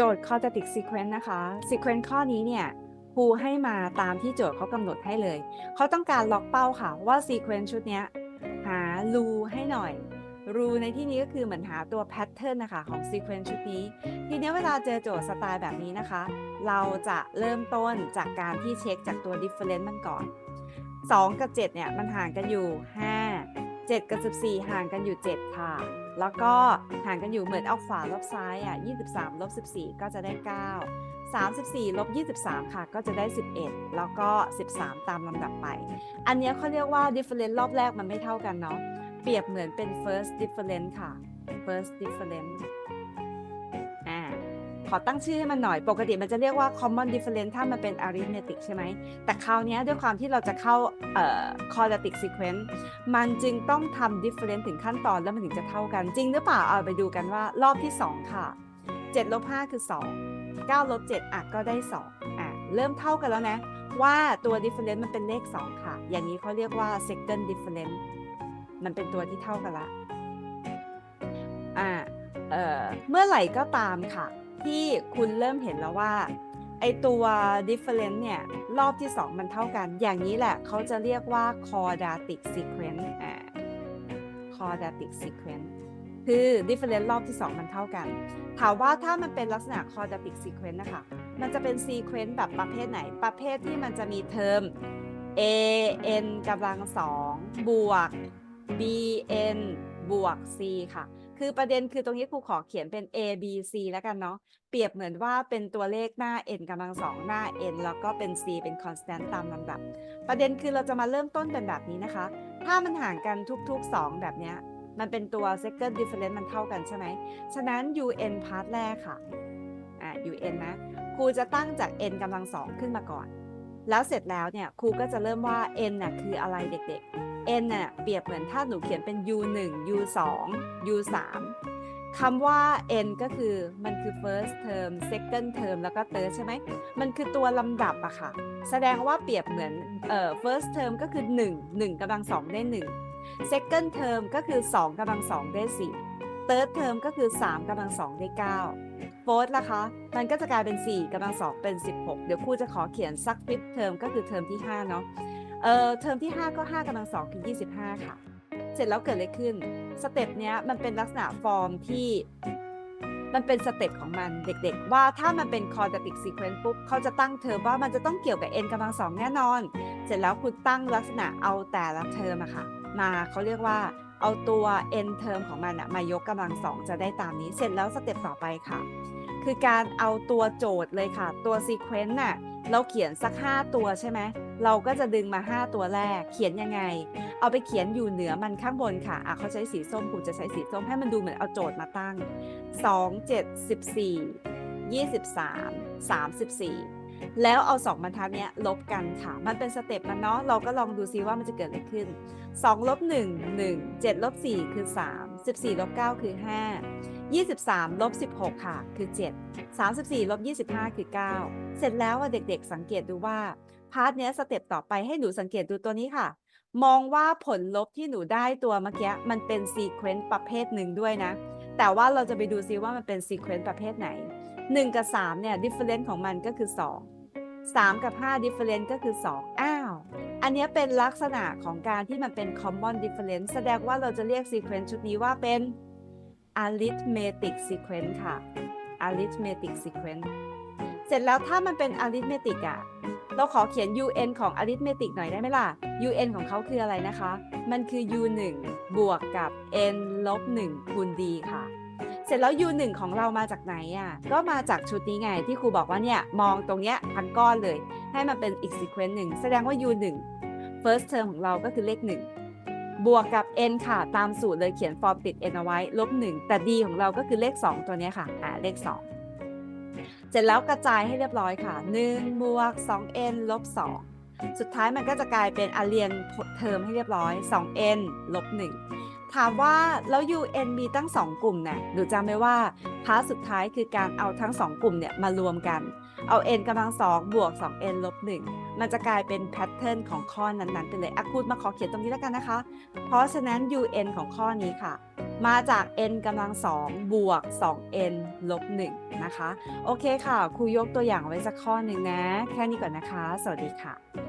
โจทย์ quadratic sequence นะคะ sequence ข้อนี้เนี่ยครูให้มาตามที่โจทย์เขากำหนดให้เลย เขาต้องการล็อกเป้าค่ะว่า sequence ชุดนี้หา รูให้หน่อย รูในที่นี้ก็คือเหมือนหาตัว pattern นะคะของ sequence ชุดนี้ ทีนี้เวลาเจอโจทย์สไตล์แบบนี้นะคะ เราจะเริ่มต้นจากการที่เช็คจากตัว difference มันก่อน 2 กับ 7 เนี่ย มันห่างกันอยู่ 5 7 กับ 14 ห่างกันอยู่ 7 ค่ะ แล้วก็ห่างกันอยู่เหมือนเอาขวาลบซ้ายอะ23ลบ14 ก็จะได้ 9 34ลบ23 ค่ะ ก็จะได้ 11 แล้วก็ 13 ตามลำดับไป อันเนี้ยเขาเรียกว่า difference รอบแรกมันไม่เท่ากันเนาะ เปรียบเหมือนเป็น first difference ค่ะ first difference ขอตั้งชื่อให้มันหน่อยปกติมันจะเรียกว่า common difference ถ้ามันเป็น arithmetic ใช่ไหม แต่คราวนี้ด้วยความที่เราจะเข้า quadratic sequence มันจึงต้องทำ difference ถึงขั้นตอนแล้วมันถึงจะเท่ากันจริงหรือเปล่าเอาไปดูกันว่ารอบที่ 2 ค่ะ7ลบ5คือ 2 9ลบ7อะก็ได้ 2อะเริ่มเท่ากันแล้วนะ ว่าตัว difference มันเป็นเลข 2 ค่ะ อย่างนี้เขาเรียกว่า second difference มันเป็นตัวที่เท่ากันละอ่าเออเมื่อไหร่ก็ตามค่ะ ที่คุณเริ่มเห็นแล้วว่าไอตัว difference เนี่ย รอบที่ 2 มันเท่ากัน อย่างนี้แหละเขาจะเรียกว่า quadratic sequence อ่า quadratic sequence คือ difference รอบที่ 2 มันเท่ากัน ถามว่าถ้ามันเป็นลักษณะ quadratic sequence นะคะ มันจะเป็น sequence แบบประเภทไหน ประเภทที่มันจะมีเทอม a n กำลังสองบวก b n บวก c ค่ะ คือประเด็นคือตรงนี้ครูขอเขียนเป็น a b c แล้วกันเนาะ เปรียบเหมือนว่าเป็นตัวเลขหน้า n กำลังสองหน้า n แล้วก็เป็น c เป็น constant ตามลำดับ ประเด็นคือเราจะมาเริ่มต้นเป็นแบบนี้นะคะ ถ้ามันห่างกันทุก ๆ 2 แบบเนี้ย มันเป็นตัว second difference มันเท่ากันใช่ไหม ฉะนั้น un part แรกค่ะ อ่า un นะ ครูจะตั้งจาก n กำลังสองขึ้นมาก่อน แล้วเสร็จแล้วเนี่ย ครูก็จะเริ่มว่า n น่ะคืออะไรเด็กๆ n น่ะเปรียบเหมือนถ้าหนูเขียนเป็น u 1 u 2 u 3คำว่า n ก็คือมันคือ first term second term แล้วก็ third ใช่ไหม มันคือตัวลำดับอะค่ะ แสดงว่าเปรียบเหมือนเอ่อ first term ก็คือ 1 1กำลังสองได้ 1 second term ก็คือ 2กำลังสองได้ 4 third term ก็คือ 3กำลังสองได้9 fourth ล่ะคะ มันก็จะกลายเป็น 4กำลังสองเป็น 16 เดี๋ยวครูจะขอเขียนสัก fifth term ก็คือเทอมที่ 5 เนาะ เอ่อเทอมที่ 5 ก็ 5กำลังสองคือ 25 ค่ะ เสร็จแล้วเกิดอะไรขึ้น สเต็ปเนี้ยมันเป็นลักษณะฟอร์มที่มันเป็นสเต็ปของมันเด็กๆ ว่าถ้ามันเป็น quadratic sequence ปุ๊บเขาจะตั้งเทอมว่ามันจะต้องเกี่ยวกับ n กำลังสองแน่นอน เสร็จแล้วคุณตั้งลักษณะเอาแต่ละเทอมอะค่ะ มาเขาเรียกว่าเอาตัว n เทอมของมันอะมายกกำลังสองจะได้ตามนี้ เสร็จแล้วสเต็ปต่อไปค่ะ คือการเอาตัวโจทย์เลยค่ะ ตัวซีเควนต์น่ะเราเขียนสัก 5 ตัวใช่ไหมเราก็จะดึงมา 5 ตัวแรก เขียนยังไง เอาไปเขียนอยู่เหนือมันข้างบนค่ะอะเขาใช้สีส้มผมจะใช้สีส้มให้มันดูเหมือนเอาโจทย์มาตั้ง 2 7 14 23 34 แล้วเอา2บรรทัดเนี้ยลบกันค่ะ มันเป็นสเต็ปมันเนาะ เราก็ลองดูซิว่ามันจะเกิดอะไรขึ้น2ลบ1 1 7ลบ4คือ 3 14ลบ9คือ 5 23ลบ16 ค่ะ คือ 7 34ลบ25 คือ 9 เสร็จแล้วเด็กๆสังเกตดูว่า พาร์ทเนี้ยสเต็ปต่อไปให้หนูสังเกตดูตัวนี้ค่ะ มองว่าผลลบที่หนูได้ตัวเมื่อกี้มันเป็นซีเควนต์ประเภทหนึ่งด้วยนะ แต่ว่าเราจะไปดูซิว่ามันเป็นซีเควนต์ประเภทไหน 1 กับ 3 เนี่ย difference ของมันก็คือ 2 3 กับ 5 difference ก็คือ 2 อ้าว อันนี้เป็นลักษณะของการที่มันเป็น common difference แสดงว่าเราจะเรียก sequence ชุดนี้ว่าเป็น arithmetic sequence ค่ะ arithmetic sequence เสร็จแล้วถ้ามันเป็น arithmetic อะเราขอเขียน un ของ arithmetic หน่อยได้ไหมล่ะ un ของเขาคืออะไรนะคะ มันคือ u 1บวกกับ n ลบ1คูณ d ค่ะ เสร็จแล้ว u 1 ของเรามาจากไหนอะก็มาจากชุดนี้ไงที่ครูบอกว่าเนี่ยมองตรงเนี้ยทั้งก้อนเลย ให้มันเป็นอีก sequence หนึ่งแสดงว่า u 1 first term ของเราก็คือเลข1บวกกับ n ค่ะ ตามสูตรเลยเขียนฟอร์มติด n เอาไว้ลบ1แต่ d ของเราก็คือเลข 2 ตัวเนี้ยค่ะอ่าเลข 2 เสร็จแล้วกระจายให้เรียบร้อยค่ะ1บวก 2n ลบ 2 สุดท้ายมันก็จะกลายเป็นอาเรียนเทอมให้เรียบร้อย 2n ลบ1 ถามว่าแล้ว un มีตั้ง 2 กลุ่มเนะหนูจำไว้ว่าพาร์ทสุดท้ายคือการเอาทั้ง 2 กลุ่มเนี่ยมารวมกัน เอา n กำลัง2บวก 2n ลบ1มันจะกลายเป็นแพทเทิร์นของข้อนั้นๆไปเลยอะคูดมาขอเขียนตรงนี้แล้วกันนะคะ เพราะฉะนั้น un ของข้อนี้ค่ะ มาจาก n กำลังสองบวก 2n ลบ1นะคะ โอเคค่ะ ครูยกตัวอย่างไว้สักข้อหนึ่งนะ แค่นี้ก่อนนะคะ สวัสดีค่ะ